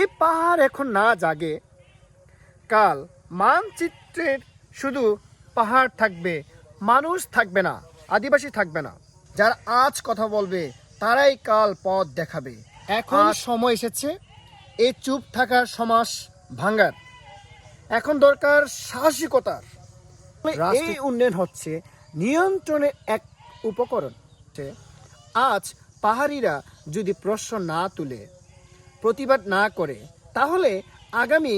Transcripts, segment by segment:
এই পাহাড় এখন না জাগে। কাল মানচিত্রের শুধু পাহাড় থাকবে মানুষ থাকবে না আদিবাসী থাকবে না। যারা আজ কথা বলবে তারাই কাল পথ দেখাবে। এখন সময় এসেছে এই চুপ থাকার সমাজ ভাঙ্গার। এখন দরকার সাহসিকতার। এই উন্নয়ন হচ্ছে নিয়ন্ত্রণের এক উপকরণ। আজ পাহাড়িরা যদি প্রশ্ন না তুলে প্রতিবাদ না করে, তাহলে আগামী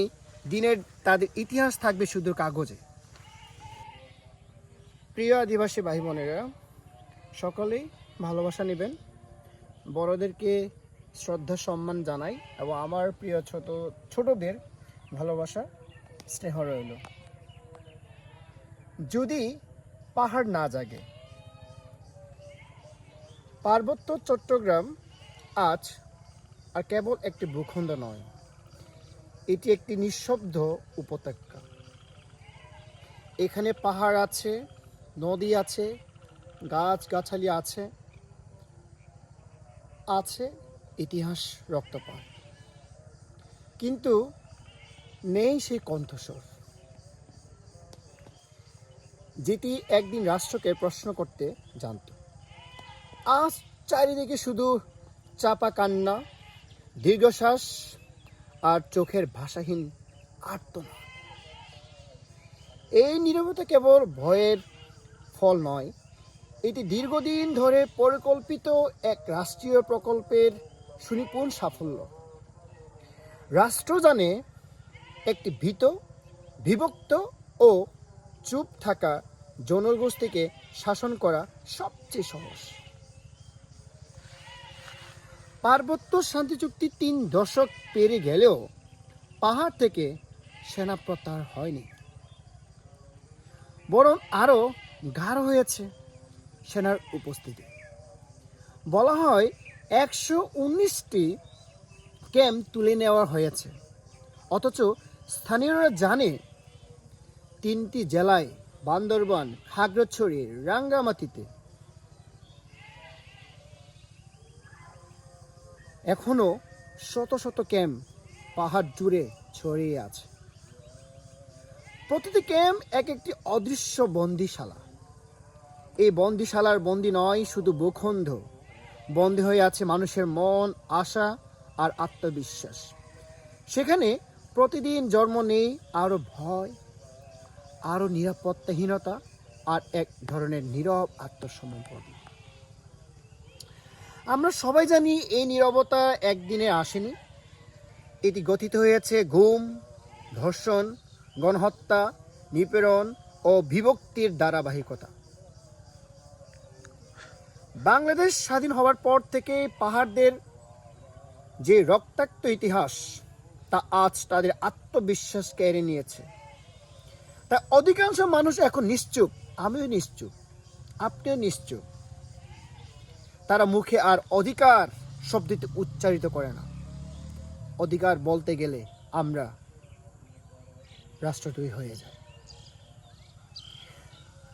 দিনের তাদের ইতিহাস থাকবে শুধু কাগজে। প্রিয় আদিবাসী ভাই বোনেরা সকলেই ভালোবাসা নেবেন। বড়দেরকে শ্রদ্ধা, সম্মান জানাই এবং আমার প্রিয় ছোট, ছোটদের ভালোবাসা, স্নেহ রইল। যদি পাহাড় না জাগে, পার্বত্য চট্টগ্রাম আজ আর কেবল একটি ভূখণ্ড নয়, এটি একটি নিঃশব্দ উপত্যকা। এখানে পাহাড় আছে, নদী আছে গাছ গাছালি আছে আছে ইতিহাস রক্তপাত। কিন্তু নেই সেই কণ্ঠস্বর, যেটি একদিন রাষ্ট্রকে প্রশ্ন করতে জানত। আজ চারিদিকে শুধু চাপা কান্না দীর্ঘশ্বাস আর চোখের ভাষাহীন আর্তনা এই নীরবতা কেবল ভয়ের ফল নয়, এটি দীর্ঘদিন ধরে পরিকল্পিত এক রাষ্ট্রীয় প্রকল্পের সুনিপুণ সাফল্য। রাষ্ট্র জানে একটি ভীত, বিভক্ত ও চুপ থাকা জনগোষ্ঠীকে শাসন করা সবচেয়ে সহজ। পার্বত্য শান্তি চুক্তি তিন দশক পেরে গেলেও পাহাড় থেকে সেনা প্রত্যাহার হয়নি। বরং আরও গাঢ় হয়েছে সেনার উপস্থিতি। বলা হয় একশো উনিশটি ক্যাম্প তুলে নেওয়া হয়েছে। অথচ স্থানীয়রা জানে, তিনটি জেলায় বান্দরবান, খাগড়াছড়ি, রাঙ্গামাটিতে এখনও শত শত ক্যাম্প পাহাড় জুড়ে ছড়িয়ে আছে। প্রতিটি ক্যাম্প এক একটি অদৃশ্য বন্দিশালা। এই বন্দিশালার বন্দি নয়, শুধু ভূখণ্ড। বন্দি হয়ে আছে মানুষের মন, আশা আর আত্মবিশ্বাস। সেখানে প্রতিদিন জন্ম নেই আরও ভয়, আরও নিরাপত্তাহীনতা আর এক ধরনের নীরব আত্মসমর্পণ। আমরা সবাই জানি এই নীরবতা একদিনে আসেনি। এটি গঠিত হয়েছে ঘুম, ধর্ষণ, গণহত্যা, নিপীড়ন ও বিভক্তির ধারাবাহিকতা। বাংলাদেশ স্বাধীন হওয়ার পর থেকে পাহাড়দের যে রক্তাক্ত ইতিহাস, তা আজ তাদের আত্মবিশ্বাস কেড়ে নিয়েছে। তা অধিকাংশ মানুষ এখন নিশ্চুপ, আমিও নিশ্চুপ, আপনিও নিশ্চুপ। তারা মুখে আর অধিকার শব্দটি উচ্চারিত করে না। অধিকার বলতে গেলে আমরা রাষ্ট্রদ্রোহী হয়ে যায়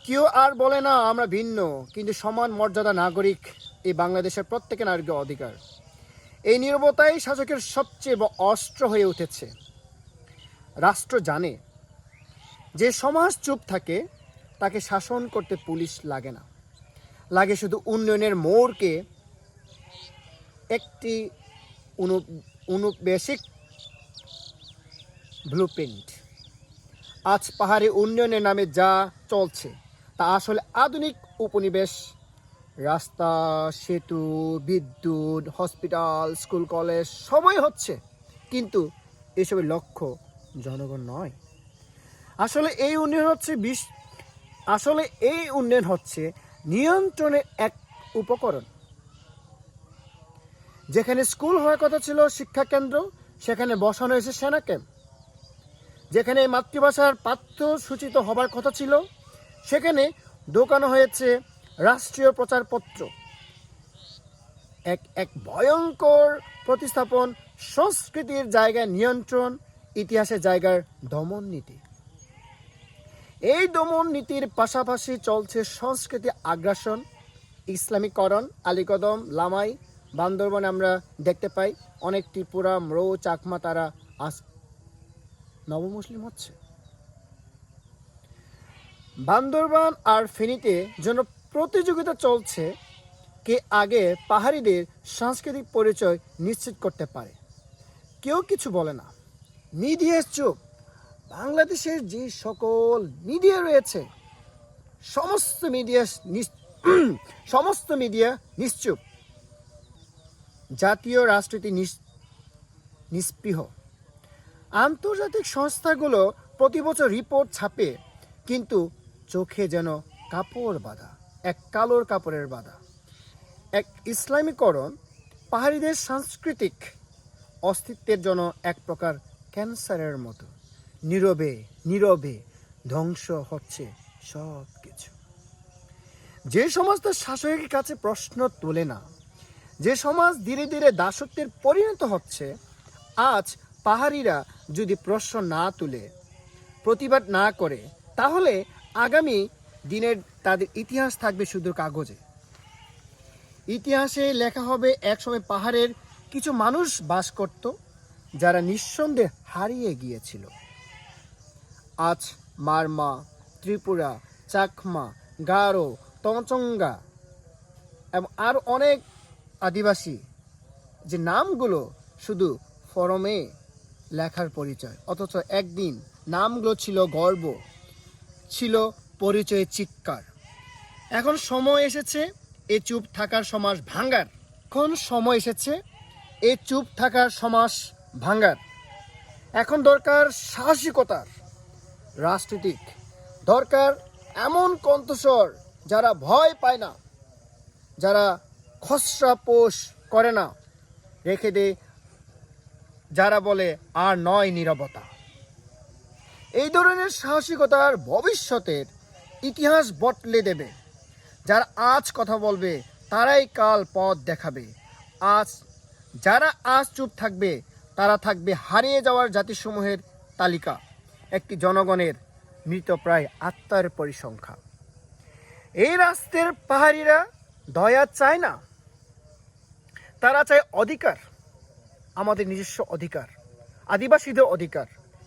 কেউ আর বলে না আমরা ভিন্ন, কিন্তু সমান মর্যাদা নাগরিক এই বাংলাদেশের প্রত্যেকে নারীর অধিকার। এই নিরবতাই শাসকের সবচেয়ে অস্ত্র হয়ে উঠেছে। রাষ্ট্র জানে, যে সমাজ চুপ থাকে, তাকে শাসন করতে পুলিশ লাগে না। লাগে শুধু উন্নয়নের মোড়কে একটি অনুবেশিক ব্লুপ্রিন্ট আজ পাহাড়ে উন্নয়নের নামে যা চলছে, তা আসলে আধুনিক উপনিবেশ, রাস্তা, সেতু, বিদ্যুৎ হসপিটাল স্কুল কলেজ সময় হচ্ছে। কিন্তু এসবের লক্ষ্য জনগণ নয়। আসলে এই উন্নয়ন হচ্ছে বিশ, আসলে এই উন্নয়ন হচ্ছে নিয়ন্ত্রণের এক উপকরণ। যেখানে স্কুল হওয়ার কথা ছিল শিক্ষা কেন্দ্র সেখানে বসানো হয়েছে সেনা ক্যাম্প। যেখানে মাতৃভাষার পাঠ্য সূচিত হবার কথা ছিল, সেখানে দোকানো হয়েছে রাষ্ট্রীয় প্রচারপত্র। এক এক ভয়ঙ্কর প্রতিস্থাপন সংস্কৃতির জায়গায় নিয়ন্ত্রণ, ইতিহাসের জায়গার দমন নীতি। এই দমন নীতির পাশাপাশি চলছে সংস্কৃতি আগ্রাসন, ইসলামীকরণ, আলিকদম, লামাই, বান্দরবনে আমরা দেখতে পাই। অনেক ত্রিপুরা ম্রো চাকমা তারা আজ নবমুসলিম হচ্ছে। বান্দরবান আর ফেনীতে যেন প্রতিযোগিতা চলছে, কে আগে পাহাড়িদের সাংস্কৃতিক পরিচয় নিশ্চিত করতে পারে। কেউ কিছু বলে না। মিডিয়া চুপ বাংলাদেশের যে সকল মিডিয়া রয়েছে, সমস্ত মিডিয়া সমস্ত মিডিয়া নিশ্চুপ। জাতীয় রাজনীতি নিষ্পৃহ। আন্তর্জাতিক সংস্থাগুলো প্রতি বছর রিপোর্ট ছাপে, কিন্তু চোখে যেন কাপড় বাঁধা, এক কালোর কাপড়ের বাঁধা। এক ইসলামীকরণ, পাহাড়িদের সাংস্কৃতিক অস্তিত্বের জন্য এক প্রকার ক্যান্সারের মতো। নীরবে নীরবে ধ্বংস হচ্ছে সব কিছু যে সমস্ত শাসকের কাছে প্রশ্ন তোলে না, যে সমাজ ধীরে ধীরে দাসত্বের পরিণত হচ্ছে, আজ পাহাড়িরা যদি প্রশ্ন না তুলে, প্রতিবাদ না করে, তাহলে আগামী দিনের তাদের ইতিহাস থাকবে শুধু কাগজে। ইতিহাসে লেখা হবে, একসময় পাহাড়ের কিছু মানুষ বাস করত, যারা নিঃসন্দেহে হারিয়ে গিয়েছিল। আজ মারমা, ত্রিপুরা, চাকমা, গারো, তঞ্চঙ্গা এবং আর অনেক আদিবাসী যে নামগুলো শুধু ফরমে লেখার পরিচয়, অথচ একদিন নামগুলো ছিল গর্ব, ছিল পরিচয়ের চিৎকার। এখন সময় এসেছে, এ চুপ থাকার সমাজ ভাঙ্গার। এখন সময় এসেছে, এ চুপ থাকার সমাজ ভাঙ্গার। এখন দরকার সাহসিকতার। রাজনীতিক। দরকার এমন কণ্ঠস্বর যারা ভয় পায় না, যারা খসড়া পোষ করে না। রেখে দে, যারা বলে আর নয় নীরবতা। এই ধরনের সাহসিকতার ভবিষ্যতের ইতিহাস বটলে দেবে। যারা আজ কথা বলবে, তারাই কাল পথ দেখাবে। আজ যারা আজ চুপ থাকবে, তারা থাকবে হারিয়ে যাওয়ার জাতিসমূহের তালিকা। একটি জনগণের মৃতপ্রায় আত্মার পরিসংখ্যা। এই রাস্তার পাহাড়িরা দয়া চায় না। তারা চায় অধিকার, আমাদের নিজস্ব অধিকার, আদিবাসীদের অধিকার,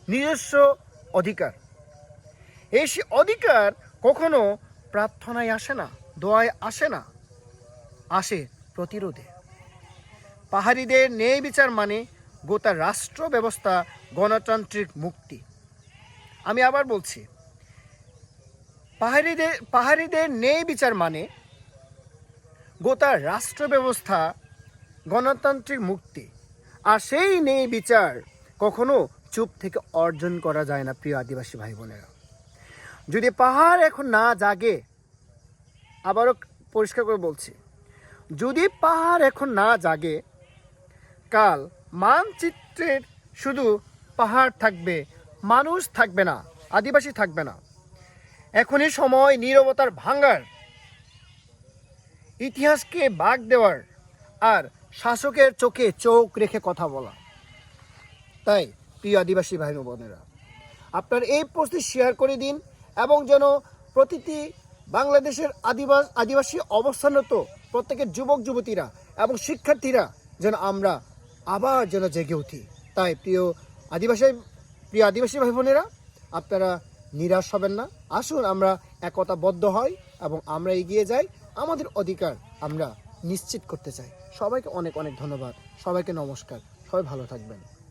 নিজস্ব অধিকার। এই সে অধিকার কখনো প্রার্থনায় আসে না, দোয়ায় আসে না, আসে প্রতিরোধে। পাহাড়িদের ন্যায় বিচার মানে গোটা রাষ্ট্র ব্যবস্থা গণতান্ত্রিক মুক্তি। আমি আবার বলছি, পাহাড়িদের পাহাড়িদের নেই বিচার মানে গোটা রাষ্ট্র ব্যবস্থা গণতান্ত্রিক মুক্তি। আর সেই নেই বিচার কখনো চুপ থেকে অর্জন করা যায় না, প্রিয় আদিবাসী ভাই বোনেরা যদি পাহাড় এখন না জাগে, আবারও পরিষ্কার করে বলছি, যদি পাহাড় এখন না জাগে, কাল মানচিত্রের শুধু পাহাড় থাকবে মানুষ থাকবে না, আদিবাসী থাকবে না। এখনই সময় নীরবতার ভাঙ্গার। ইতিহাসকে বাগ দেওয়ার আর শাসকের চোখে চোখ রেখে কথা বলা। তাই, প্রিয় আদিবাসী ভাই বোনেরা, আপনার এই পোস্টটি শেয়ার করে দিন এবং যেন প্রতিটি বাংলাদেশের আদিবাস আদিবাসী অবস্থানরত প্রত্যেকের যুবক, যুবতীরা এবং শিক্ষার্থীরা যেন আমরা আবার যেন জেগে উঠি। তাই, প্রিয় আদিবাসী প্রিয় আদিবাসী ভাই বোনেরা, আপনারা নিরাশ হবেন না। আসুন, আমরা একতাবদ্ধ হই এবং আমরা এগিয়ে যাই। আমাদের অধিকার আমরা নিশ্চিত করতে চাই। সবাইকে অনেক অনেক ধন্যবাদ। সবাইকে নমস্কার। সবাই ভালো থাকবেন।